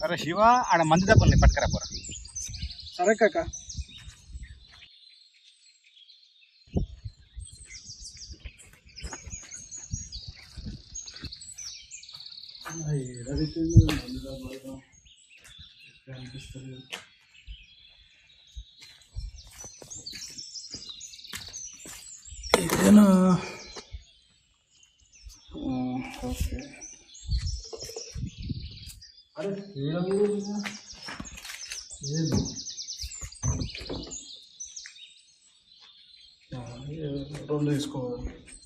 ada Shiva, ada Mandita pun lepas kerap orang. Sarek kakak. Hai, dari itu Mandita baru dong. Ini kan. Oke. अरे कीड़ा ये हाँ, तो इसको